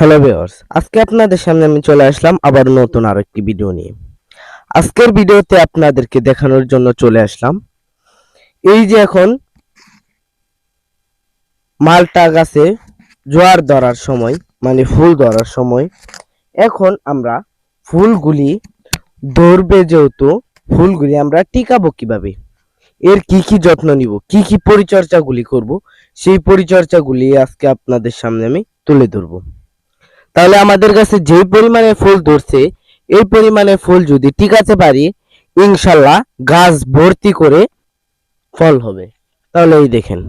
Hello viewers, আজকে আপনাদের সামনে আমি চলে আসলাম আবার নতুন আরও একটি ভিডিও নিয়ে। আজকের ভিডিওতে আপনাদেরকে দেখানোর জন্য চলে আসলাম। এই যে এখন মালটা গাছে জোয়ার ধরার সময় মানে ফুল ধরার সময়, এখন আমরা ফুলগুলি ধরবে যেহেতু, ফুলগুলি আমরা টিকাবো কীভাবে? এর কি কি যত্ন নিব? কি কি পরিচর্যাগুলি করব? সেই পরিচর্যাগুলি আজকে আপনাদের সামনে আমি তুলে ধরবো। তাহলে আমাদের কাছে যে পরিমাণে ফুল ধরছে, এই পরিমাণে ফুল যদি টিকাতে পারি, ইনশাল্লাহ গাছ ভর্তি করে ফল হবে। তাহলে এই দেখেন,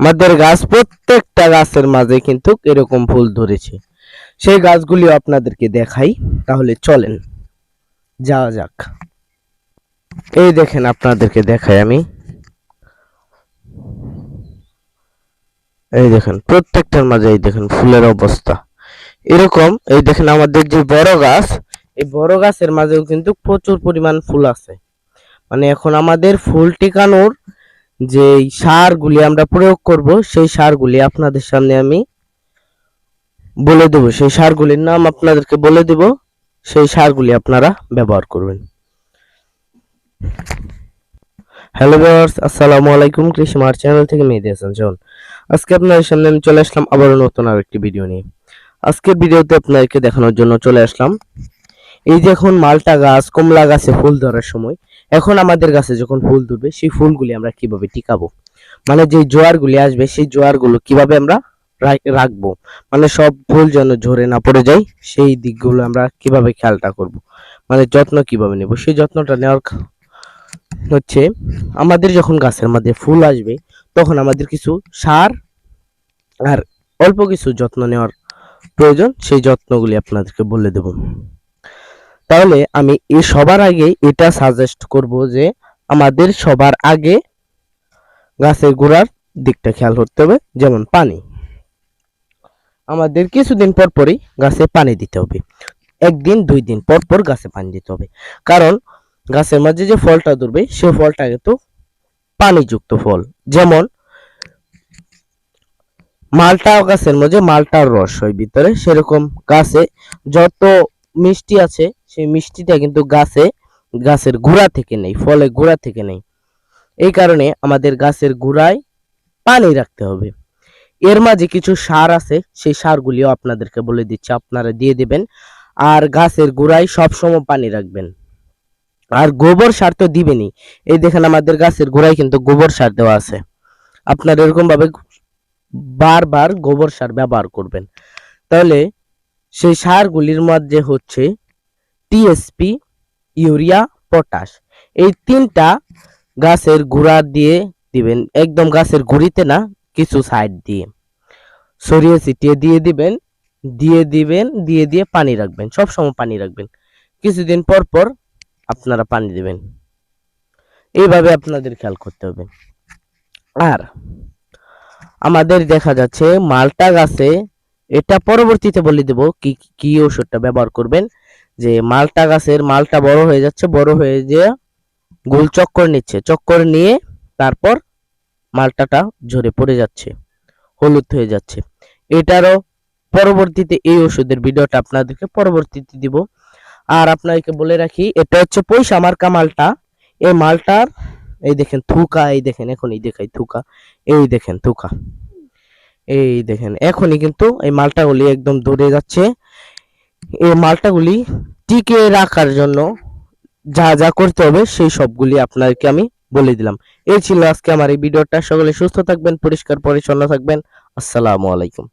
আমাদের গাছ প্রত্যেকটা গাছের মাঝে কিন্তু এরকম ফুল ধরেছে। সেই গাছগুলিও আপনাদেরকে দেখাই, তাহলে চলেন, যাওয়া যাক। এই দেখেন আপনাদেরকে দেখাই আমি। এই দেখেন, প্রত্যেকটার মাঝে এই দেখেন ফুলের অবস্থা। এরকম, এই দেখেন আমাদের যে বড় গাছ, এই বড় গাছের মাঝেও কিন্তু প্রচুর পরিমাণ ফুল আছে। মানে এখন আমাদের ফুল টিকানোর যে সারগুলি আমরা প্রয়োগ করব, সেই সারগুলি আপনাদের সামনে আমি বলে দেব। সেই সারগুলির নাম আপনাদেরকে বলে দেব। সেই সারগুলি আপনারা ব্যবহার করবেন। হ্যালো ভিউয়ার্স, আসসালামু আলাইকুম। কৃষি মার চ্যানেল থেকে মেহেদি হাসান জন আজকে আপনাদের সামনে আমি চলে আসলাম আবারও নতুন আর একটি ভিডিও নিয়ে। আজকের ভিডিওতে আপনাদেরকে দেখানোর জন্য চলে আসলাম। এই যে এখন মালটা গাছ, কমলা গাছে ফুল ধরার সময়, এখন আমাদের গাছে যখন ফুল ধরবে, সেই ফুলগুলি আমরা কীভাবে টিকাবো? মানে যে জোয়ারগুলি আসবে, সেই জোয়ারগুলো কীভাবে আমরা রাখব? মানে সব ফুল যেন ঝরে না পড়ে যায়, সেই দিকগুলো আমরা কীভাবে খেয়ালটা করব? মানে যত্ন কীভাবে নেব? সেই যত্নটা নেওয়ার হচ্ছে আমাদের যখন গাছের মধ্যে ফুল আসবে, তখন আমাদের কিছু সার আর অল্প কিছু যত্ন নেওয়ার প্রয়োজন, সেই যত্নগুলি আপনাদেরকে বলে দেব। তাহলে আমি এ সবার আগে এটা সাজেস্ট করব যে আমাদের সবার আগে গাছের গোড়ার দিকটা খেয়াল করতে হবে, যেমন পানি। আমাদের কিছুদিন পর পরই গাছে পানি দিতে হবে। একদিন, দুই দিন পর পর গাছে পানি দিতে হবে। কারণ গাছের মাঝে যে ফলটা ধরবে, সে ফলটা কিন্তু পানিযুক্ত ফল। যেমন মালটা গাছের মধ্যে, মালটার রস হয় ভিতরে, সেরকম গাছে যত মিষ্টি আছে, সেই মিষ্টিটা কিন্তু গাছে, গাছের গুড়া থেকে নেই ফলে গুড়া থেকে নেই। এই কারণে আমাদের গাছের গুড়ায় পানি রাখতে হবে। এর মাঝে কিছু সার আছে, সেই সারগুলিও আপনাদেরকে বলে দিচ্ছি, আপনারা দিয়ে দেবেন। আর গাছের গুড়ায় সবসময় পানি রাখবেন। আর গোবর সার তো দিবেনই। এই দেখেন আমাদের গাছের গোড়ায় কিন্তু গোবর সার দেওয়া আছে। আপনার এরকম ভাবে বারবার গোবর সার ব্যবহার করবেন। তাহলে সেই সারগুলির মধ্যে হচ্ছে টিএসপি ইউরিয়া, পটাশ। এই তিনটা গাছের গুঁড়া দিয়ে দিবেন, একদম গাছের গুঁড়িতে না, কিছু সাইড দিয়ে। সরিয়ে ছিটিয়ে দিয়ে দিবেন দিয়ে দিবেন, দিয়ে দিয়ে পানি রাখবেন সব সময় পানি রাখবেন। কিছুদিন পর পর আপনারা পানি দিবেন। এইভাবে আপনাদের খেয়াল করতে হবে। আর আমাদের দেখা যাচ্ছে মালটা গাছে, এটা পরবর্তীতে বলে দেব কি কি ওষুধটা ব্যবহার করবেন। যে মালটা গাছের মালটা বড় হয়ে যাচ্ছে, বড় হয়ে যে গোল চক্কর নিচ্ছে, চক্কর নিয়ে তারপর মালটাটা ঝরে পড়ে যাচ্ছে, হলুদ হয়ে যাচ্ছে। এটারও পরবর্তীতে এই ওষুধের ভিডিওটা আপনাদেরকে পরবর্তীতে দিব। আর আপনাদেরকে বলে রাখি, এটা হচ্ছে পয়সা মার্কা মালটা। এই মালটার এই দেখেন থুকা, এই দেখেন, এখনই দেখাই থুকা, এই দেখেন থুকা, এই দেখেন, এখনই কিন্তু এই মালটাগুলি একদম দূরে যাচ্ছে। এই মালটাগুলি টিকে রাখার জন্য যা যা করতে হবে সেই সবগুলি আপনাদেরকে আমি বলে দিলাম। এই ছিল আজকে আমার এই ভিডিওটা। সকলে সুস্থ থাকবেন, পরিষ্কার, পরিচ্ছন্ন থাকবেন। আসসালামু আলাইকুম।